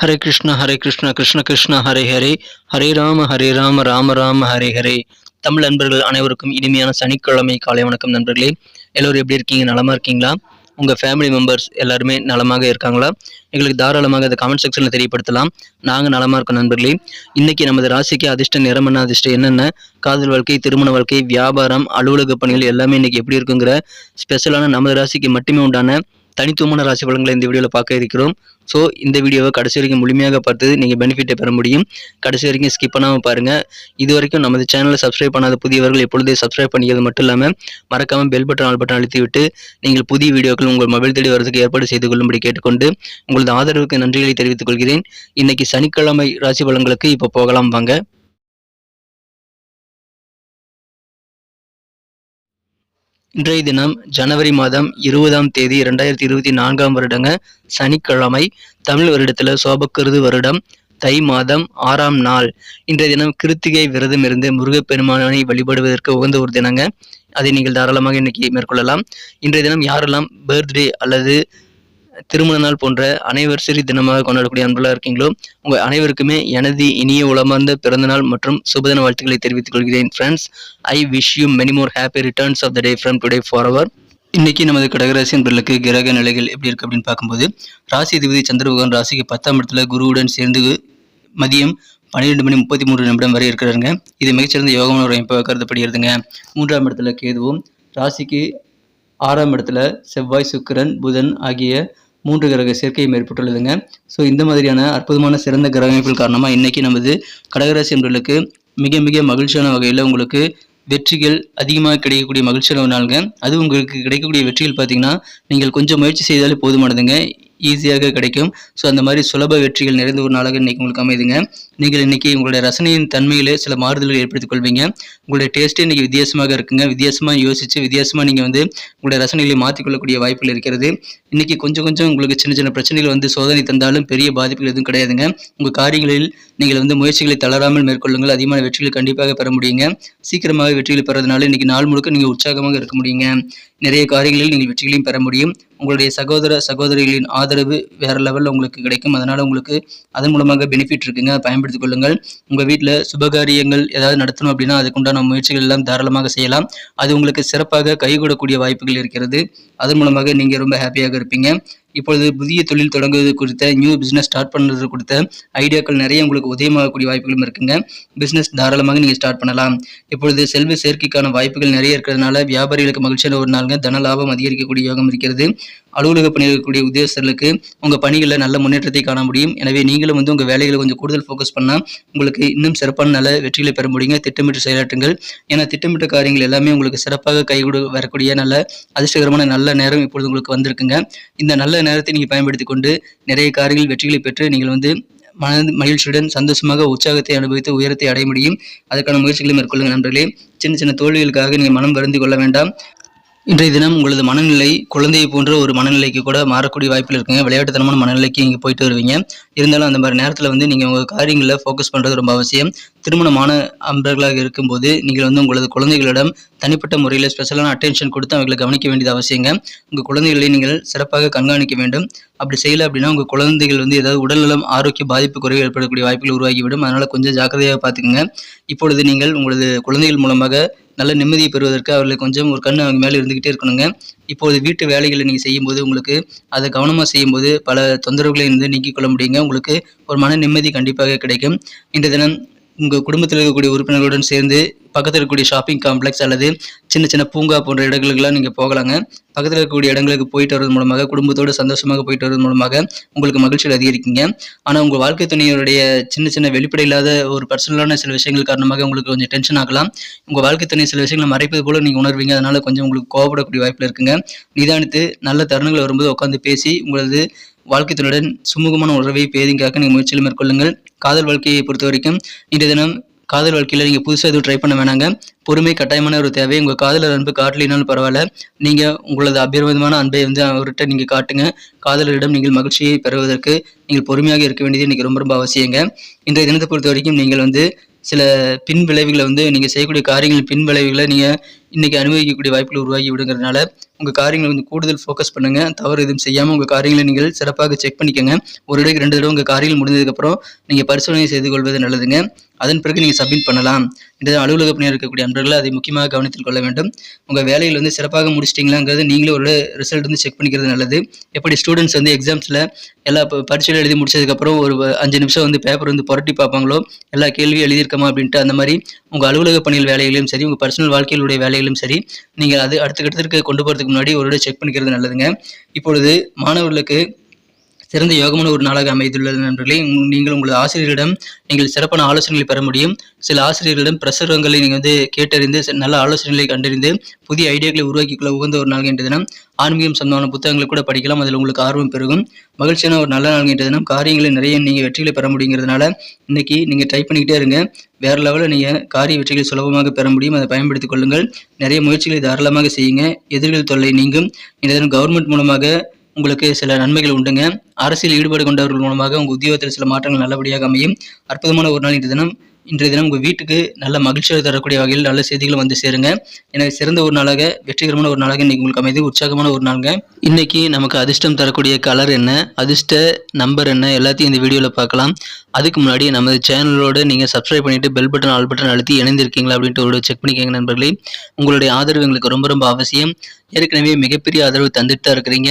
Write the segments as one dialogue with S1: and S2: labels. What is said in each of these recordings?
S1: ஹரே கிருஷ்ணா ஹரே கிருஷ்ண கிருஷ்ண கிருஷ்ணா ஹரே ஹரே. ஹரே ராம ஹரே ராம ராம ராம ஹரே ஹரே. தமிழ் நண்பர்கள் அனைவருக்கும் இனிமையான சனிக்கிழமை காலை வணக்கம் நண்பர்களே. எல்லோரும் எப்படி இருக்கீங்க? நலமா இருக்கீங்களா? உங்கள் ஃபேமிலி மெம்பர்ஸ் எல்லாருமே நலமாக இருக்காங்களா? எங்களுக்கு தாராளமாக அதை கமெண்ட் செக்ஷனில் தெரியப்படுத்தலாம். நாங்கள் நலமாக இருக்கோம் நண்பர்களே. இன்றைக்கி நமது ராசிக்கு அதிர்ஷ்ட நிறமன அதிர்ஷ்டம் என்னென்ன? காதல் வாழ்க்கை திருமண வாழ்க்கை வியாபாரம் அலுவலக பணிகள் எல்லாமே இன்றைக்கி எப்படி இருக்குங்கிற ஸ்பெஷலான நமது ராசிக்கு மட்டுமே உண்டான தனித்துவமான ராசி பலன்களை இந்த வீடியோவில் பார்க்க இருக்கிறோம். ஸோ இந்த வீடியோவை கடைசி வரைக்கும் முழுமையாக பார்த்து நீங்கள் பெனிஃபிட்டை பெற முடியும். கடைசி வரைக்கும் ஸ்கிப் பண்ணாமல் பாருங்கள் இது வரைக்கும் நமது சேனலை சப்ஸ்கிரைப் பண்ணாத புதியவர்கள் எப்பொழுதே சப்ஸ்கிரைப் பண்ணிக்கிறது மட்டும் இல்லாமல் மறக்காமல் பெல் பட்டன் ஆல் பட்டன் அழுத்திவிட்டு நீங்கள் புதிய வீடியோக்கள் உங்கள் மொபைல் தேடி வரதுக்கு ஏற்பாடு செய்து கொள்ளும்படி கேட்டுக்கொண்டு உங்களது ஆதரவுக்கு நன்றிகளை தெரிவித்துக் கொள்கிறேன். இன்னைக்கு சனிக்கிழமை ராசி பலன்களுக்கு இப்போ போகலாம் வாங்க. இன்றைய தினம் ஜனவரி மாதம் இருபதாம் தேதி இரண்டாயிரத்தி இருபத்தி நான்காம் வருடங்க சனிக்கிழமை தமிழ் வருடத்துல சோபக்கருது வருடம் தை மாதம் ஆறாம் நாள். இன்றைய தினம் கிருத்திகை விரதம் இருந்து முருகப்பெருமானை வழிபடுவதற்கு உகந்த ஒரு தினங்க. அதை நீங்கள் தாராளமாக இன்னைக்கு மேற்கொள்ளலாம். இன்றைய தினம் யாரெல்லாம் பர்த்டே அல்லது திருமண நாள் போன்ற அனைவர்சரி தினமாக கொண்டாடக்கூடிய அன்பர்களாக இருக்கீங்களோ உங்கள் அனைவருக்குமே எனது இனிய உளமார்ந்த பிறந்தநாள் மற்றும் சுபதின வாழ்த்துக்களை தெரிவித்துக் கொள்கிறேன். Friends I wish you many more happy returns of the day from today for our இன்னைக்கு நமது கடகராசி என்பர்களுக்கு கிரக நிலைகள் எப்படி இருக்கு அப்படின்னு பார்க்கும்போது ராசி அதிபதி சந்திரபகவான் ராசிக்கு பத்தாம் இடத்துல குருவுடன் சேர்ந்து மதியம் பன்னிரெண்டு மணி முப்பத்தி மூன்று நிமிடம் வரை இருக்கிறாருங்க. இது மிகச்சிறந்த யோகமான ஒரு அமைப்பாக கருதப்படுகிறதுங்க. மூன்றாம் இடத்துல கேதுவும் ராசிக்கு ஆறாம் இடத்துல செவ்வாய் சுக்கிரன் புதன் ஆகிய மூன்று கிரக சேர்க்கையும் ஏற்பட்டுள்ளதுங்க. ஸோ இந்த மாதிரியான அற்புதமான சிறந்த கிரக அமைப்புகள் காரணமாக இன்றைக்கி நமது கடகராசி என்பர்களுக்கு மிக மிக மகிழ்ச்சியான வகையில் உங்களுக்கு வெற்றிகள் அதிகமாக கிடைக்கக்கூடிய மகிழ்ச்சியான ஒரு நாளுங்க. அது உங்களுக்கு கிடைக்கக்கூடிய வெற்றிகள் பார்த்தீங்கன்னா நீங்கள் கொஞ்சம் முயற்சி செய்தாலே போதுமானதுங்க. ஈஸியாக கிடைக்கும். ஸோ அந்த மாதிரி சுலப வெற்றிகள் நிறைந்த ஒரு நாளாக இன்றைக்கி உங்களுக்கு அமைதுங்க. நீங்கள் இன்றைக்கி உங்களுடைய ரசனையின் தன்மையிலே சில மாறுதல்கள் ஏற்படுத்திக் கொள்வீங்க. உங்களுடைய டேஸ்ட்டே இன்றைக்கி வித்தியாசமாக இருக்குங்க. வித்தியாசமாக யோசித்து வித்தியாசமாக நீங்கள் வந்து உங்களுடைய ரசனைகளை மாற்றிக்கொள்ளக்கூடிய வாய்ப்புகள் இருக்கிறது. இன்றைக்கி கொஞ்சம் கொஞ்சம் உங்களுக்கு சின்ன சின்ன பிரச்சனைகள் வந்து சோதனை தந்தாலும் பெரிய பாதிப்புகள் எதுவும் கிடையாதுங்க. உங்கள் காரியங்களில் நீங்கள் வந்து முயற்சிகளை தளராமல் மேற்கொள்ளுங்கள். அதிகமான வெற்றிகளை கண்டிப்பாக பெற முடியுங்க. சீக்கிரமாக வெற்றிகளை பெறதுனால இன்றைக்கி நாள் முழுக்க நீங்கள் உற்சாகமாக இருக்க முடியுங்க. நிறைய காரியங்களில் நீங்கள் வெற்றிகளையும் பெற முடியும். உங்களுடைய சகோதர சகோதரிகளின் ஆதரவு வேற லெவலில் உங்களுக்கு கிடைக்கும். அதனால் உங்களுக்கு அதன் மூலமாக பெனிஃபிட் இருக்குங்க. அதை பயன்படுத்திக் கொள்ளுங்கள். உங்கள் வீட்டில் சுபகாரியங்கள் ஏதாவது நடத்தணும் அப்படின்னா அதுக்குண்டான முயற்சிகள் எல்லாம் தாராளமாக செய்யலாம். அது உங்களுக்கு சிறப்பாக கைகூடக்கூடிய வாய்ப்புகள் இருக்கிறது. அதன் மூலமாக நீங்கள் ரொம்ப ஹாப்பியாக இருப்பீங்க. இப்பொழுது புதிய தொழில் தொடங்குவது குறித்த நியூ பிஸ்னஸ் ஸ்டார்ட் பண்ணுறது கொடுத்த ஐடியாக்கள் நிறைய உங்களுக்கு உதயமாகக்கூடிய வாய்ப்புகளும் இருக்குங்க. பிஸ்னஸ் தாராளமாக நீங்கள் ஸ்டார்ட் பண்ணலாம். இப்பொழுது செல்வ சேர்க்கைக்கான வாய்ப்புகள் நிறைய இருக்கிறதுனால வியாபாரிகளுக்கு மகிழ்ச்சியான ஒரு நாளுங்க. தன லாபம் அதிகரிக்கக்கூடிய யோகம் இருக்கிறது. அலுவலக பணியில் இருக்கக்கூடிய உத்தியோகஸ்தர்களுக்கு உங்கள் பணிகளில் நல்ல முன்னேற்றத்தை காண முடியும். எனவே நீங்களும் வந்து உங்கள் வேலைகளை கொஞ்சம் கூடுதல் ஃபோக்கஸ் பண்ணால் உங்களுக்கு இன்னும் சிறப்பான நல்ல வெற்றிகளை பெற முடியுங்க. திட்டமிட்டு செயலாற்றுங்கள். ஏன்னா திட்டமிட்ட காரியங்கள் எல்லாமே உங்களுக்கு சிறப்பாக கைகூட வரக்கூடிய நல்ல அதிர்ஷ்டகரமான நல்ல நேரம் இப்பொழுது உங்களுக்கு வந்திருக்குங்க. இந்த நல்ல நேரத்தை நீங்கள் பயன்படுத்தி கொண்டு நிறைய காரியங்கள் வெற்றிகளை பெற்று நீங்கள் வந்து மன மகிழ்ச்சியுடன் சந்தோஷமாக உற்சாகத்தை அனுபவித்து உயரத்தை அடைய முடியும். அதற்கான முயற்சிகளை மேற்கொள்ளுங்கள் நண்பர்களே. சின்ன சின்ன தோல்விகளுக்காக நீங்கள் மனம் வருந்தி கொள்ள வேண்டாம். இன்றைய தினம் உங்களது மனநிலை குழந்தையை போன்ற ஒரு மனநிலைக்கு கூட மாறக்கூடிய வாய்ப்பில் இருக்குங்க. விளையாட்டுத்தனமான மனநிலைக்கு இங்கே போயிட்டு வருவீங்க. இருந்தாலும் அந்த மாதிரி நேரத்தில் வந்து நீங்கள் உங்கள் காரியங்களில் ஃபோக்கஸ் பண்ணுறது ரொம்ப அவசியம். திருமணமான அன்பர்களாக இருக்கும்போது நீங்கள் வந்து உங்களது குழந்தைகளிடம் தனிப்பட்ட முறையில் ஸ்பெஷலான அட்டென்ஷன் கொடுத்து அவங்களை கவனிக்க வேண்டியது அவசியங்க. உங்கள் குழந்தைகளை நீங்கள் சிறப்பாக கண்காணிக்க வேண்டும். அப்படி செய்யலை அப்படின்னா உங்கள் குழந்தைகள் வந்து ஏதாவது உடல்நலம் ஆரோக்கிய பாதிப்பு குறைவு ஏற்படக்கூடிய வாய்ப்புகள் உருவாகிவிடும். அதனால் கொஞ்சம் ஜாக்கிரதையாக பார்த்துக்குங்க. இப்பொழுது நீங்கள் உங்களது குழந்தைகள் மூலமாக நல்ல நிம்மதியை பெறுவதற்கு அவர்களை கொஞ்சம் ஒரு கண் அவங்க மேலே இருந்துக்கிட்டே இருக்கணுங்க. இப்போது வீட்டு வேலைகளை நீங்கள் செய்யும்போது உங்களுக்கு அதை கவனமாக செய்யும்போது பல தொந்தரவுகளை இருந்து நீக்கிக் கொள்ள முடியுங்க. உங்களுக்கு ஒரு மன நிம்மதி கண்டிப்பாக கிடைக்கும். இன்றைய தினம் உங்கள் குடும்பத்தில் இருக்கக்கூடிய உறுப்பினர்களுடன் சேர்ந்து பக்கத்தில் இருக்கக்கூடிய ஷாப்பிங் காம்ப்ளெக்ஸ் அல்லது சின்ன சின்ன பூங்கா போன்ற இடங்களுக்கெல்லாம் நீங்கள் போகலாங்க. பக்கத்தில் இருக்கக்கூடிய இடங்களுக்கு போயிட்டு வரது மூலமாக குடும்பத்தோடு சந்தோஷமாக போயிட்டு வரது மூலமாக உங்களுக்கு மகிழ்ச்சிகள் அதிகரிக்குங்க. ஆனால் உங்கள் வாழ்க்கை துணையோடைய சின்ன சின்ன வெளிப்படை இல்லாத ஒரு பர்சனலான சில விஷயங்கள் காரணமாக உங்களுக்கு கொஞ்சம் டென்ஷன் ஆகலாம். உங்கள் வாழ்க்கை துணை சில விஷயங்களை மறைப்பது போல நீங்கள் உணர்வீங்க. அதனால் கொஞ்சம் உங்களுக்கு கோவப்படக்கூடிய வாய்ப்பில் இருக்குங்க. நிதானித்து நல்ல தருணங்கள் வரும்போது உட்காந்து பேசி உங்களது வாழ்க்கை துணையுடன் சுமூகமான உறவை பேதிங்காக்க நீங்கள் முயற்சியில் மேற்கொள்ளுங்கள். காதல் வாழ்க்கையை பொறுத்த வரைக்கும் இன்றைய தினம் காதல் வாழ்க்கையில் நீங்கள் புதுசாக எதுவும் ட்ரை பண்ண வேணாங்க. பொறுமை கட்டாயமான ஒரு தேவை. உங்கள் காதலர் அன்பு காட்டலினாலும் பரவாயில்ல. நீங்கள் உங்களது அபிர்வதமான அன்பை வந்து அவர்கிட்ட நீங்கள் காட்டுங்க. காதலரிடம் நீங்கள் மகிழ்ச்சியை பெறுவதற்கு நீங்கள் பொறுமையாக இருக்க வேண்டியது இன்றைக்கி ரொம்ப ரொம்ப அவசியங்க. இன்றைய தினத்தை பொறுத்த வரைக்கும் நீங்கள் வந்து சில பின் விளைவுகளை வந்து நீங்கள் செய்யக்கூடிய காரியங்கள் பின் விளைவுகளை நீங்கள் இன்றைக்கி அனுபவிக்கக்கூடிய வாய்ப்புகள் உருவாகி விடுங்கிறதுனால உங்கள் காரியங்களை வந்து கூடுதல் ஃபோக்கஸ் பண்ணுங்கள் தவறு எதுவும் செய்யாமல் உங்கள் காரியங்களை நீங்கள் சிறப்பாக செக் பண்ணிக்கோங்க. ஒரு இடைக்கு ரெண்டு தடவை உங்கள் காரியங்கள் முடிஞ்சதுக்கப்புறம் நீங்கள் பரிசோதனை செய்து கொள்வது நல்லதுங்க. அதன் பிறகு நீங்கள் சப்மிட் பண்ணலாம். இந்த அலுவலக பணியாக இருக்கக்கூடிய நண்பர்களை அதை முக்கியமாக கவனத்தில் கொள்ள வேண்டும். உங்கள் வேலையில் வந்து சிறப்பாக முடிச்சிட்டிங்களாங்கிறது நீங்களே ஒரு ரிசல்ட் வந்து செக் பண்ணிக்கிறது நல்லது. எப்படி ஸ்டூடெண்ட்ஸ் வந்து எக்ஸாம்ஸில் எல்லா ப- பரீட்சையில் எழுதி முடிச்சதுக்கப்புறம் ஒரு அஞ்சு நிமிஷம் வந்து பேப்பர் வந்து புரட்டி பார்ப்பாங்களோ எல்லா கேள்வியும் எழுதியிருக்கமா அப்படின்ட்டு அந்த மாதிரி உங்கள் அலுவலக பணியில் வேலைகளையும் சரி உங்கள் பர்சனல் வாழ்க்கையிலுடைய வேலைகளும் சரி நீங்கள் அது அடுத்த கட்டத்திற்கு கொண்டு போகிறதுக்கு முன்னாடி ஒரு செக் பண்ணிக்கிறது நல்லதுங்க. இப்பொழுது மாணவர்களுக்கு சிறந்த யோகமான ஒரு நாளாக அமைந்துள்ளது நண்பர்களே. நீங்கள் உங்களது ஆசிரியரிடம் நீங்கள் சிறப்பான ஆலோசனைகளை பெற முடியும். சில ஆசிரியர்களிடம் பிரசுரங்களை நீங்கள் வந்து கேட்டறிந்து நல்ல ஆலோசனைகளை கண்டறிந்து புதிய ஐடியாக்களை உருவாக்கிக்கொள்ள உகந்த ஒரு நாள் என்ற தினம் ஆன்மீகம் சம்பந்தமான புத்தகங்களை கூட படிக்கலாம். அதில் உங்களுக்கு ஆர்வம் பெருகும். மகிழ்ச்சியான ஒரு நல்ல நாள் என்ற தினம் காரியங்களை நிறைய நீங்கள் வெற்றிகளை பெற முடியுங்கிறதுனால இன்னைக்கு நீங்கள் ட்ரை பண்ணிக்கிட்டே இருங்க. வேறு லெவலில் நீங்கள் காரிய வெற்றிகளை சுலபமாக பெற முடியும். அதை பயன்படுத்திக் கொள்ளுங்கள். நிறைய முயற்சிகளை தாராளமாக செய்யுங்க. எதிர்கள் தொல்லை நீங்கும். இந்த தினம் கவர்மெண்ட் மூலமாக உங்களுக்கு சில நன்மைகள் உண்டுங்க. அரசியல் ஈடுபாடு கொண்டவர்கள் மூலமாக உங்கள் உத்தியோகத்தில் சில மாற்றங்கள் நல்லபடியாக அமையும். அற்புதமான ஒரு நாள் இன்றைய தினம். இன்றைய தினம் உங்கள் வீட்டுக்கு நல்ல மகிழ்ச்சியை தரக்கூடிய வகையில் நல்ல செய்திகளும் வந்து சேருங்க. எனக்கு சிறந்த ஒரு நாளாக வெற்றிகரமான ஒரு நாளாக இன்னைக்கு உங்களுக்கு அமைதி. உற்சாகமான ஒரு நாளுங்க. இன்னைக்கு நமக்கு அதிர்ஷ்டம் தரக்கூடிய கலர் என்ன? அதிர்ஷ்ட நம்பர் என்ன? எல்லாத்தையும் இந்த வீடியோவில் பார்க்கலாம். அதுக்கு முன்னாடி நமது சேனலோடு நீங்கள் சப்ஸ்கிரைப் பண்ணிவிட்டு பெல் பட்டன் ஆல் பட்டன் அழுத்தி இணைந்திருக்கீங்களா அப்படின்ட்டு ஒரு செக் பண்ணிக்கோங்க நண்பர்களே. உங்களுடைய ஆதரவு எங்களுக்கு ரொம்ப ரொம்ப அவசியம். ஏற்கனவே மிகப்பெரிய ஆதரவு தந்துட்டு தான் இருக்கிறீங்க.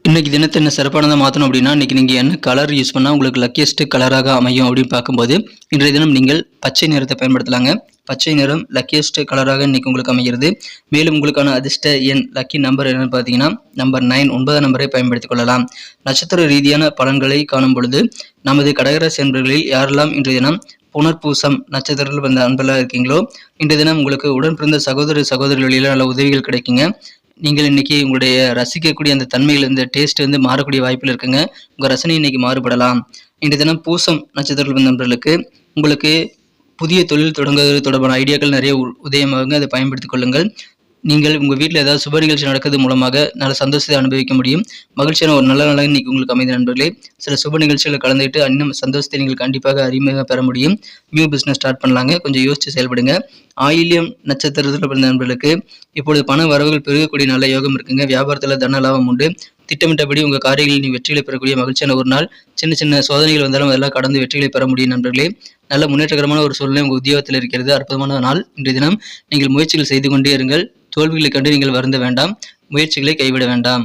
S1: இன்றைக்கி தினத்தை என்ன சிறப்பானதாக மாற்றணும் அப்படின்னா இன்னைக்கு நீங்கள் என்ன கலர் யூஸ் பண்ணால் உங்களுக்கு லக்கியஸ்ட்டு கலராக அமையும் அப்படின்னு பார்க்கும்போது இன்றைய தினம் நீங்கள் பச்சை நிறத்தை பயன்படுத்தலாங்க. பச்சை நிறம் லக்கியஸ்ட்டு கலராக இன்னைக்கு உங்களுக்கு அமைகிறது. மேலும் உங்களுக்கான அதிர்ஷ்ட எண் லக்கி நம்பர் என்னென்னு பார்த்தீங்கன்னா நம்பர் நைன் ஒன்பதாம் நம்பரை பயன்படுத்திக் கொள்ளலாம். நட்சத்திர ரீதியான பலன்களை காணும் பொழுது நமது கடகராசி என்பர்களில் யாரெல்லாம் இன்றைய தினம் புனர்பூசம் நட்சத்திரத்தில் வந்த அன்பெல்லாம் இருக்கீங்களோ இன்றைய தினம் உங்களுக்கு உடன் பிறந்த சகோதர சகோதரிகளில் நல்ல உதவிகள் கிடைக்குங்க. நீங்கள் இன்னைக்கு உங்களுடைய ரசிக்கக்கூடிய அந்த தன்மைகள் இந்த டேஸ்ட் வந்து மாறக்கூடிய வாய்ப்பில் இருக்குங்க. உங்கள் ரசனை இன்னைக்கு மாறுபடலாம். இன்றைய தினம் பூசம் நட்சத்திர நண்பர்களுக்கு உங்களுக்கு புதிய தொழில் தொடங்குவது தொடர்பான ஐடியாக்கள் நிறைய உ- உதயமாகுங்க. அதை பயன்படுத்திக் கொள்ளுங்கள். நீங்கள் உங்கள் வீட்டில் ஏதாவது சுப நிகழ்ச்சி நடக்கிறது மூலமாக நல்ல சந்தோஷத்தை அனுபவிக்க முடியும். மகிழ்ச்சியான ஒரு நல்ல நாளாக இன்னைக்கு உங்களுக்கு அமைந்த நண்பர்களே. சில சுப நிகழ்ச்சிகளில் கலந்துக்கிட்டு இன்னும் சந்தோஷத்தை நீங்கள் கண்டிப்பாக அறிமுகம் பெற முடியும். நியூ பிஸ்னஸ் ஸ்டார்ட் பண்ணலாங்க. கொஞ்சம் யோசிச்சு செயல்படுங்க. ஆயில்யம் நட்சத்திரத்தில் பிறந்த நண்பர்களுக்கு இப்பொழுது பண வரவுகள் பெருகக்கூடிய நல்ல யோகம் இருக்குங்க. வியாபாரத்தில் தன லாபம் உண்டு. திட்டமிட்டபடி உங்கள் காரியங்களில் நீ வெற்றிகளை பெறக்கூடிய மகிழ்ச்சியான ஒரு நாள். சின்ன சின்ன சோதனைகள் வந்தாலும் அதெல்லாம் கடந்து வெற்றிகளை பெற முடியும் நண்பர்களே. நல்ல முன்னேற்றகரமான ஒரு சூழ்நிலை உங்கள் உத்தியோகத்தில் இருக்கிறது. அற்புதமான நாள் இன்றைய தினம். நீங்கள் முயற்சிகள் செய்து கொண்டே இருங்கள். தோல்விகளை கண்டு நீங்கள் வருந்த வேண்டாம் முயற்சிகளை கைவிட வேண்டாம்.